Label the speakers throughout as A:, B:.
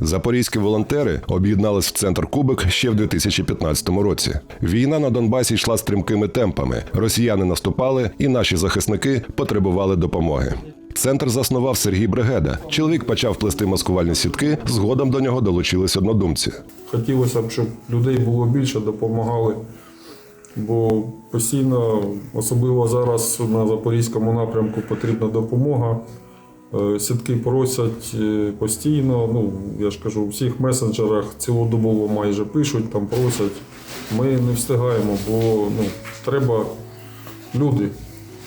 A: Запорізькі волонтери об'єднались в центр Кубик ще в 2015 році. Війна на Донбасі йшла стрімкими темпами. Росіяни наступали, і наші захисники потребували допомоги. Центр заснував Сергій Бригеда. Чоловік почав плести маскувальні сітки. Згодом до нього долучились однодумці.
B: Хотілося б, щоб людей було більше, допомагали. Бо постійно, особливо зараз на запорізькому напрямку, потрібна допомога. Е, Сітки просять е, постійно. Ну, я ж кажу, у всіх месенджерах цілодобово майже пишуть, там просять. Ми не встигаємо, бо ну, треба люди.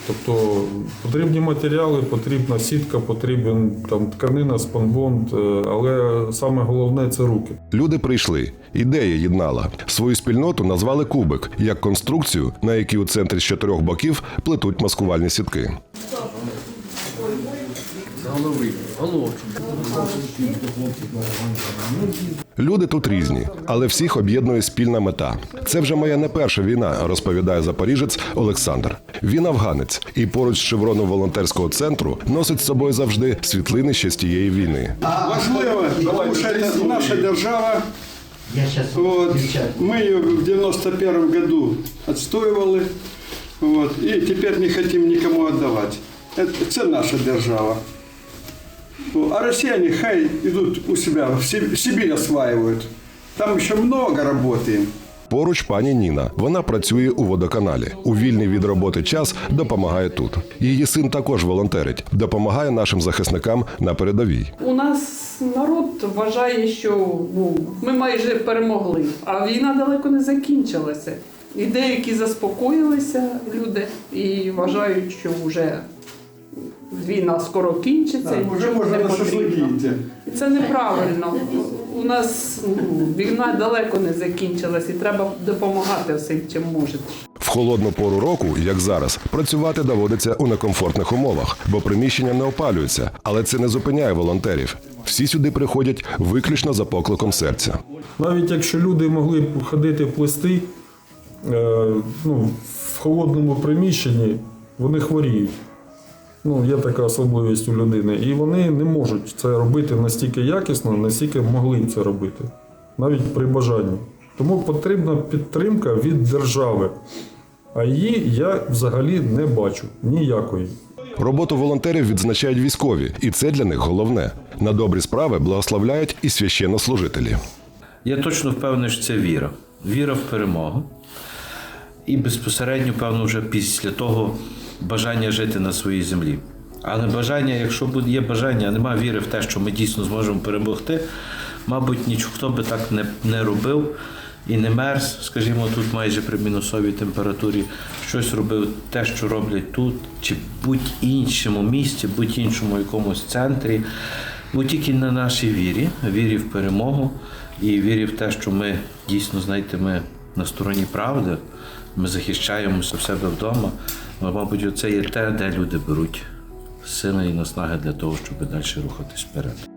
B: Тобто потрібні матеріали, потрібна сітка, потрібен там тканина, спанбонд, е, але саме головне це руки.
A: Люди прийшли. Ідея єднала. Свою спільноту назвали Кубик як конструкцію, на якій у центрі з чотирьох боків плетуть маскувальні сітки. Люди тут різні, але всіх об'єднує спільна мета. Це вже моя не перша війна, розповідає запоріжець Олександр. Він афганець і поруч з шевроном волонтерського центру носить з собою завжди світлини ще з тієї війни.
C: Важливо, тому що наша держава. Вот. Мы ее в 91 году отстаивали, вот, и теперь не хотим никому отдавать. Это, це наша держава. Ну, А россияне хай идут у себя, в Сиб- Сибирь осваивают. Там еще много работаем.
A: Поруч пані Ніна. Вона працює у водоканалі. У вільний від роботи час допомагає тут. Її син також волонтерить, допомагає нашим захисникам на передовій.
D: У нас народ вважає, що ну, ми майже перемогли, а війна далеко не закінчилася. І деякі заспокоїлися люди і вважають, що вже війна скоро кінчиться і нічого не потрібно. І це неправильно. У нас ну, війна далеко не закінчилась, і треба допомагати всім, чим можете.
A: В холодну пору року, як зараз, працювати доводиться у некомфортних умовах, бо приміщення не опалюються, але це не зупиняє волонтерів. Всі сюди приходять виключно за покликом серця.
B: Навіть якщо люди могли б ходити плести е, ну, в холодному приміщенні, вони хворіють. Ну, є така особливість у людини. І вони не можуть це робити настільки якісно, настільки могли це робити, навіть при бажанні. Тому потрібна підтримка від держави. А її я взагалі не бачу ніякої.
A: Роботу волонтерів відзначають військові, і це для них головне. На добрі справи благословляють і священнослужителі.
E: Я точно впевнений, що це віра. Віра в перемогу. І безпосередньо, певно, вже після того бажання жити на своїй землі. Але бажання, якщо є бажання, а немає віри в те, що ми дійсно зможемо перемогти, мабуть, ніхто би так не, не робив і не мерз, скажімо, тут майже при мінусовій температурі, щось робив те, що роблять тут, чи будь-іншому місці, будь-іншому якомусь центрі. Бо тільки на нашій вірі, вірі в перемогу і вірі в те, що ми дійсно, знаєте, ми на стороні правди, ми захищаємося в себе вдома. Але, мабуть, це є те, де люди беруть сили і наснаги для того, щоб далі рухатись вперед.